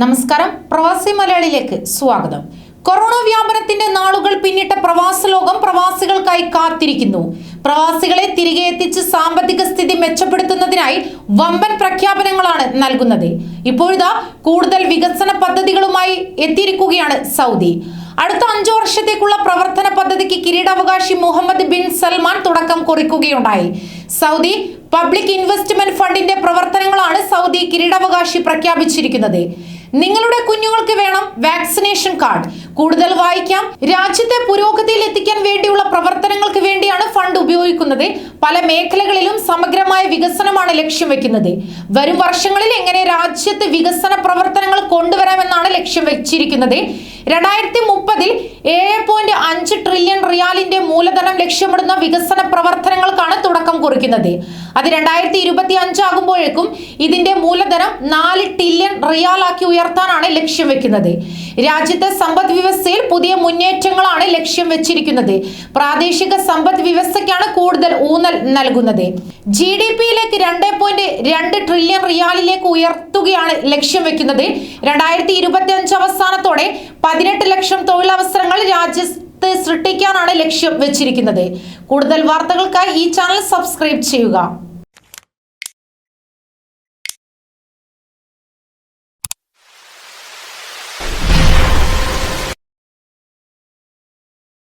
നമസ്കാരം. പ്രവാസി മലയാളിയിലേക്ക് സ്വാഗതം. കൊറോണ വ്യാപനത്തിന്റെ നാളുകൾ പിന്നിട്ട പ്രവാസ ലോകം പ്രവാസികൾക്കായി കാത്തിരിക്കുന്നു. പ്രവാസികളെ തിരികെ എത്തിച്ച് സാമ്പത്തിക സ്ഥിതി മെച്ചപ്പെടുത്തുന്നതിനായി വമ്പൻ പ്രഖ്യാപനങ്ങളാണ് നൽകുന്നത്. ഇപ്പോഴിതാ കൂടുതൽ വികസന പദ്ധതികളുമായി എത്തിയിരിക്കുകയാണ് സൗദി. അടുത്ത അഞ്ചു വർഷത്തേക്കുള്ള പ്രവർത്തന പദ്ധതിക്ക് കിരീടാവകാശി മുഹമ്മദ് ബിൻ സൽമാൻ തുടക്കം കുറിക്കുകയുണ്ടായി. സൗദി പബ്ലിക് ഇൻവെസ്റ്റ്മെന്റ് ഫണ്ടിന്റെ പ്രവർത്തനങ്ങളാണ് സൗദി കിരീടാവകാശി പ്രഖ്യാപിച്ചിരിക്കുന്നത്. നിങ്ങളുടെ കുഞ്ഞുങ്ങൾക്ക് വേണം വാക്സിനേഷൻ കാർഡ്. കൂടുതൽ വായിക്കാം. രാജ്യത്തെ പുരോഗതിയിൽ എത്തിക്കാൻ വേണ്ടിയുള്ള പ്രവർത്തനങ്ങൾക്ക് വേണ്ടിയാണ് ഫണ്ട് ഉപയോഗിക്കുന്നത്. പല മേഖലകളിലും സമഗ്രമായ വികസനമാണ് ലക്ഷ്യം വെക്കുന്നത്. വരും വർഷങ്ങളിൽ എങ്ങനെ രാജ്യത്തെ വികസന പ്രവർത്തനങ്ങൾ കൊണ്ടുവരാമെന്നാണ് ലക്ഷ്യം വെച്ചിരിക്കുന്നത്. രണ്ടായിരത്തി മുപ്പതിൽ ഏഴ് പോയിന്റ് അഞ്ച് ട്രില്യൺ റിയാലിന്റെ മൂലധനം ലക്ഷ്യമിടുന്ന വികസന പ്രവർത്തനങ്ങൾക്കാണ് കുറിക്കുന്നത്. അത് രണ്ടായിരത്തി ഇരുപത്തി അഞ്ചാകുമ്പോഴേക്കും ഇതിന്റെ മൂലധനം നാല് ട്രില്യൺ റിയാലാക്കി ഉയർത്താനാണ് ലക്ഷ്യം വെക്കുന്നത്. രാജ്യത്തെ സമ്പദ് വ്യവസ്ഥയിൽ പുതിയ മുന്നേറ്റങ്ങളാണ് ലക്ഷ്യം വെച്ചിരിക്കുന്നത്. പ്രാദേശിക സമ്പദ് വ്യവസ്ഥയ്ക്കാണ് കൂടുതൽ ഊന്നൽ നൽകുന്നത്. ജി ഡി പിയിലേക്ക് രണ്ട് പോയിന്റ് രണ്ട് ട്രില്യൺ റിയാലിലേക്ക് ഉയർത്തുകയാണ് ലക്ഷ്യം വെക്കുന്നത്. രണ്ടായിരത്തി ഇരുപത്തി അഞ്ച് അവസാനത്തോടെ പതിനെട്ട് ലക്ഷം തൊഴിലവസരങ്ങൾ രാജ്യത്ത് സൃഷ്ടിക്കാനാണ് ലക്ഷ്യം വെച്ചിരിക്കുന്നത്. കൂടുതൽ വാർത്തകൾക്കായി ഈ ചാനൽ സബ്സ്ക്രൈബ് ചെയ്യുക.